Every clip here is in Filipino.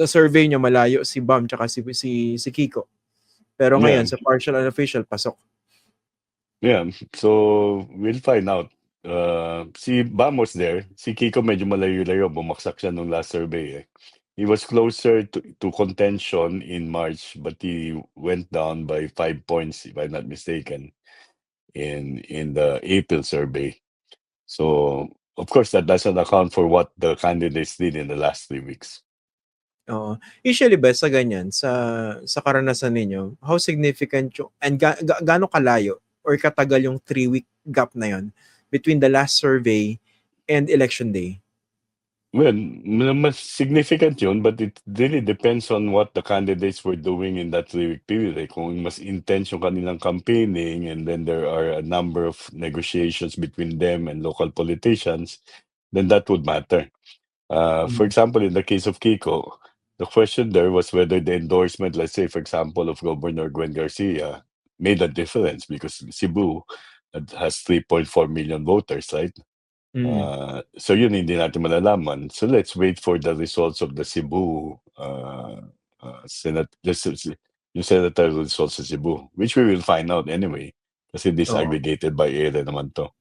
sa survey nyo malayo si Bam tsaka si, si, si Kiko. Pero ngayon, Yeah. sa partial and official, pasok. Yeah, so we'll find out. Uh, si Bam was there. Si Kiko medyo malayo-layo. Bumaksak siya nung last survey eh. He was closer to, to contention in March, but he went down by five points, if I'm not mistaken, in in the April survey. So, of course, that doesn't account for what the candidates did in the last three weeks. Oo. Usually ba sa ganyan, sa sa karanasan ninyo, how significant yung, and ga, ga, gaano kalayo or katagal yung three-week gap na yon between the last survey and election day? Well, mas significant yun, but it really depends on what the candidates were doing in that three-week period. Eh. Kung mas intense yung kanilang campaigning and then there are a number of negotiations between them and local politicians, then that would matter. Uh, For example, in the case of Kiko, the question there was whether the endorsement, let's say, for example, of Governor Gwen Garcia made a difference because Cebu has 3.4 million voters, right? Mm. Uh, so yun hindi natin malalaman. So let's wait for the results of the Cebu uh, uh, Senate, yung senatorial results sa Cebu, which we will find out anyway. Kasi disaggregated by ERE naman to.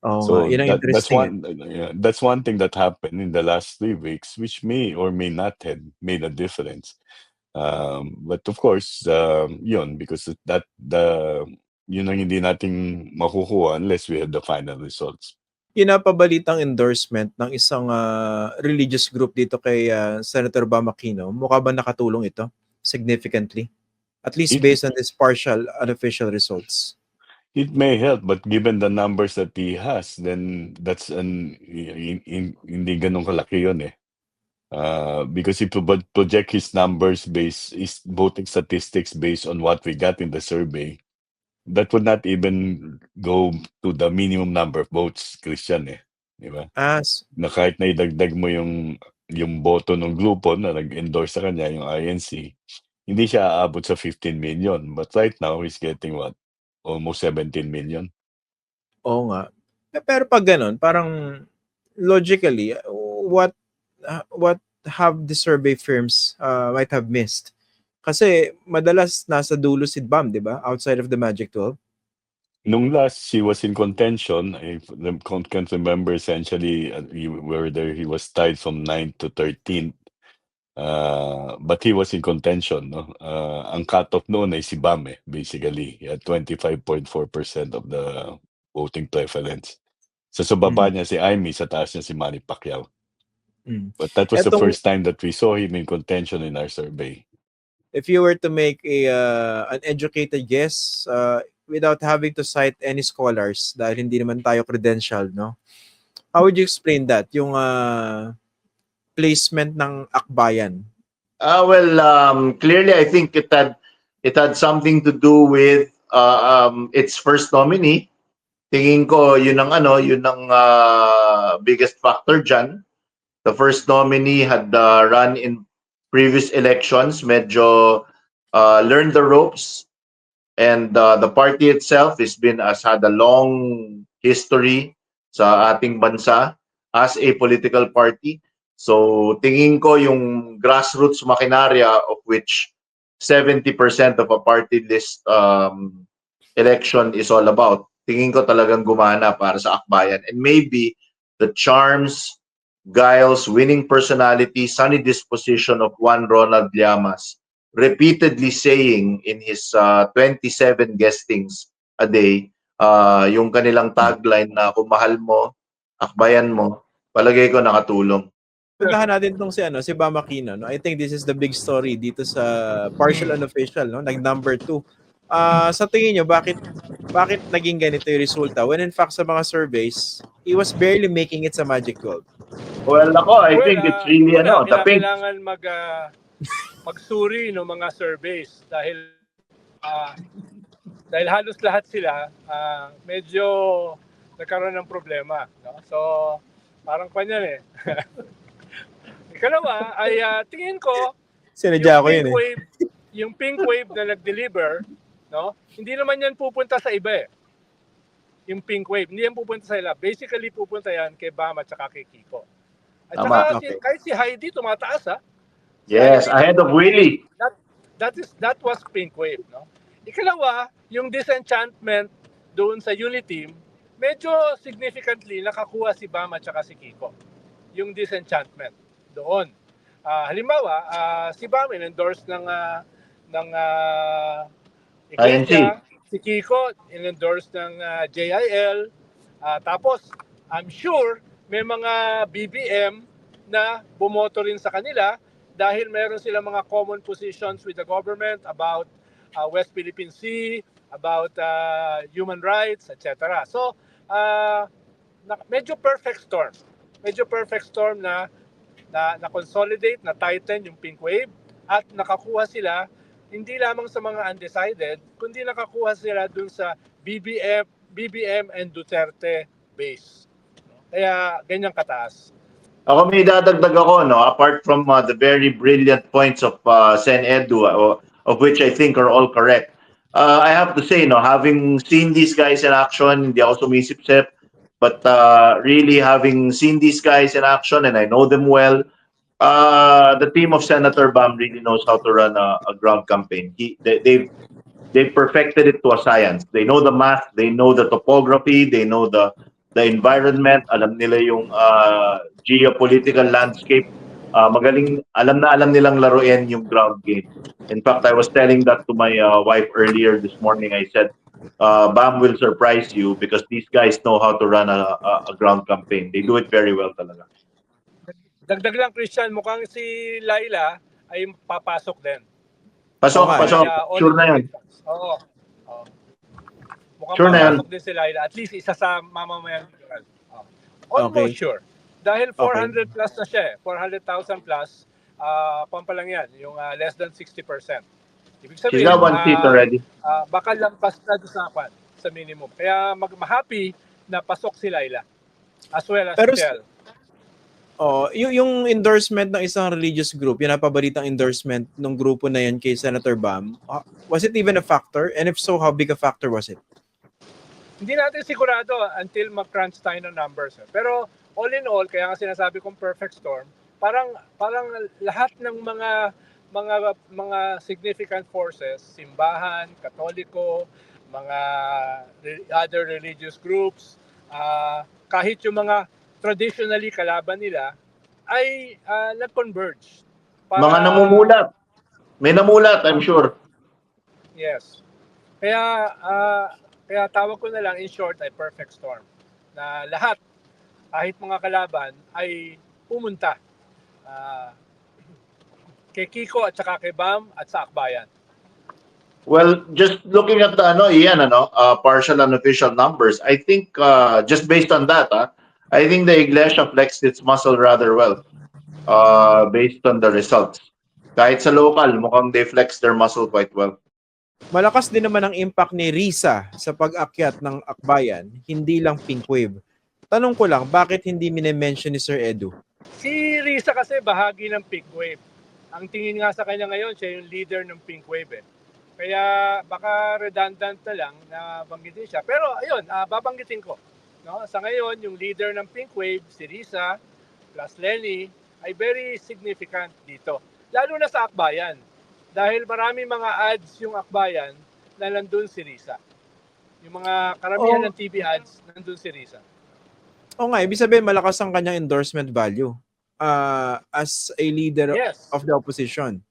Oo so yun ang that- that's interesting. eh. one yeah, that's one thing that happened in the last three weeks, which may or may not have made a difference. Um, but of course, um, yun because that the yun ang hindi nating makukuha unless we have the final results. Pinapabalitang endorsement ng isang ah, religious group dito kay ah, Senator Bam Aquino, mukha ba nakatulong ito significantly? At least It- based on this partial unofficial results. It may help, but given the numbers that he has, then that's an in, in, hindi ganun kalaki yun eh. Uh, because he pro- project his numbers based his voting statistics based on what we got in the survey. That would not even go to the minimum number of votes, Christian eh. Di ba? As Na kahit na idagdag mo yung yung boto ng grupo na nag-endorse sa kanya, yung INC, hindi siya aabot sa 15 million. But right now, he's getting what? Almost 17 million. Oo nga. Pero pag ganun, parang logically, what uh, what have the survey firms uh, might have missed? Kasi madalas nasa dulo si Bam, di ba? Outside of the Magic 12. Nung last he was in contention, if the can can remember essentially uh, he, whether he was tied from 9th to 13th. Uh, but he was in contention, no? Uh, ang cutoff noon ay si Bam eh, basically. He had 25.4% of the voting preference. So sa baba niya si Amy, sa taas niya si Manny Pacquiao. Mm. But that was the Etong- first time that we saw him in contention in our survey. If you were to make a uh, an educated guess uh, without having to cite any scholars dahil hindi naman tayo credentialed, no? How would you explain that? Yung uh, placement ng akbayan. Uh, well, um, clearly, I think it had it had something to do with uh, um, its first nominee. Tingin ko, yun ang ano, yun ang uh, biggest factor dyan. The first nominee had uh, run in previous elections, medyo uh, learned the ropes, and uh, the party itself has been has had a long history sa ating bansa as a political party. So tingin ko yung grassroots makinarya of which 70% of a party list um, election is all about. Tingin ko talagang gumana para sa akbayan. And maybe the charms, guiles, winning personality, sunny disposition of Juan Ronald Llamas repeatedly saying in his uh, 27 guestings a day, uh, yung kanilang tagline na kung mahal mo, akbayan mo, palagay ko nakatulong. Puntahan natin tong si ano, si Bam Aquino, no? I think this is the big story dito sa partial unofficial, no? Nag number 2. Ah, sa tingin nyo, bakit bakit naging ganito yung resulta? When in fact sa mga surveys, he was barely making it sa Magic 12. Well, ako, I Well, think ah, it's really ano, the pink. Kailangan mag, ah, magsuri ng mga surveys dahil ah, dahil halos lahat sila ah, medyo nagkaroon ng problema. No? So, parang kanyan eh. Ikalawa ay ah, tingin ko Sinadya ko yun eh. wave, yung pink wave na nag-deliver, no? Hindi naman yan pupunta sa iba eh. Yung pink wave, hindi yan pupunta sa iba. Basically pupunta yan kay Bam at saka kay Kiko. At Tama, saka si, okay. kahit si Heidi tumataas ha. Yes, ahead of Willie. That, that, is, that was Pink Wave. No? Ikalawa, yung disenchantment doon sa Uniteam, medyo significantly nakakuha si Bam at saka si Kiko. Yung disenchantment doon. Ah, halimbawa, ah, si Bam in-endorse ng ah, ng ah, Iglesia, si Kiko in-endorse ng ah, JIL, Ah, tapos I'm sure may mga BBM na bumoto rin sa kanila dahil meron silang mga common positions with the government about uh, West Philippine Sea, about uh, human rights, etc. So, uh, medyo perfect storm. Medyo perfect storm na na, na consolidate, na tighten yung pink wave at nakakuha sila hindi lamang sa mga undecided, kundi nakakuha sila dun sa BBM, BBM and Duterte base. Kaya ganyang kataas. Ako may dadagdag ako, no? Apart from uh, the very brilliant points of uh, Sen Edu, uh, of which I think are all correct. Uh, I have to say, no, having seen these guys in action, hindi ako sumisip-sip, but uh, really having seen these guys in action, and I know them well, uh, the team of Senator Bam really knows how to run a, a ground campaign. He, they, they've, they've perfected it to a science. They know the math, they know the topography, they know the the environment, alam nila yung uh, geopolitical landscape. Uh, magaling, alam na alam nilang laruin yung ground game. In fact, I was telling that to my uh, wife earlier this morning. I said, uh, BAM will surprise you because these guys know how to run a, a, a ground campaign. They do it very well talaga. Dagdag lang Christian, mukhang si Laila ay papasok din. Pasok, Okay. pasok. Kaya all Sure na yan. Oo. Oo. Mukhang Sure na yan. papasok din si Laila. At least isa sa mamamayan. Oo. Almost Okay. sure. Dahil 400 plus na siya eh. 400,000 plus. Uh, pampalang yan. Yung ah, less than 60%. Ibig sabihin, got one ah, seat already. ah, baka lampas na doon sa kwan, sa minimum. Kaya mag-happy na pasok si Laila. As well as Pero- Tel. Oh, yung, yung endorsement ng isang religious group, yung napabalitang endorsement ng grupo na yan kay Senator Bam, was it even a factor? And if so, how big a factor was it? Hindi natin sigurado until mag-crunch tayo ng numbers. eh. Pero all in all, kaya nga sinasabi kong perfect storm, parang parang lahat ng mga mga mga significant forces, simbahan, katoliko, mga re- other religious groups, ah, kahit yung mga traditionally kalaban nila ay ah, nag-converge. Para- Mga namumulat. May namulat, I'm sure. Yes. Kaya ah, kaya tawag ko na lang in short ay perfect storm na lahat kahit mga kalaban ay pumunta ah, kay Kiko at saka kay Bam at sa Akbayan. Well, just looking at the ano, iyan, ano, uh, partial and official numbers, I think uh, just based on that, ah, I think the Iglesia flexed its muscle rather well uh, based on the results. Kahit sa local, mukhang they flexed their muscle quite well. Malakas din naman ang impact ni Risa sa pag-akyat ng Akbayan, hindi lang Pink Wave. Tanong ko lang, bakit hindi minimension ni Sir Edu? Si Risa kasi bahagi ng Pink Wave. Ang tingin nga sa kanya ngayon, siya yung leader ng Pink Wave eh. Kaya baka redundant na lang na banggitin siya. Pero ayun, ah, babanggitin ko. No? Sa ngayon, yung leader ng Pink Wave, si Risa, plus Lenny, ay very significant dito. Lalo na sa Akbayan. Dahil marami mga ads yung Akbayan na nandun si Risa. Yung mga karamihan Oh. ng TV ads, nandun si Risa. O nga, ibig sabihin malakas ang kanyang endorsement value uh, as a leader Yes. of the opposition.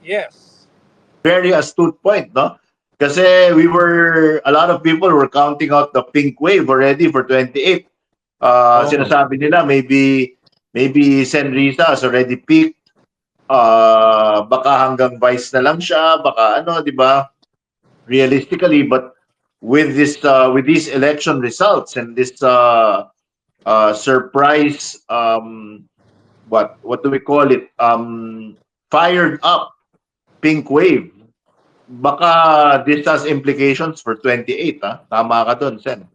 Yes. Very astute point, no? Kasi we were, a lot of people were counting out the pink wave already for 28. Uh, Oo. Sinasabi nila, maybe, maybe Sen Risa has already peaked. Uh, baka hanggang vice na lang siya, baka ano, di ba? Realistically, but with this, uh, with these election results and this uh, uh, surprise, um, what, what do we call it? Um, fired up pink wave. Baka this has implications for 28, ha? Tama ka dun, Sen.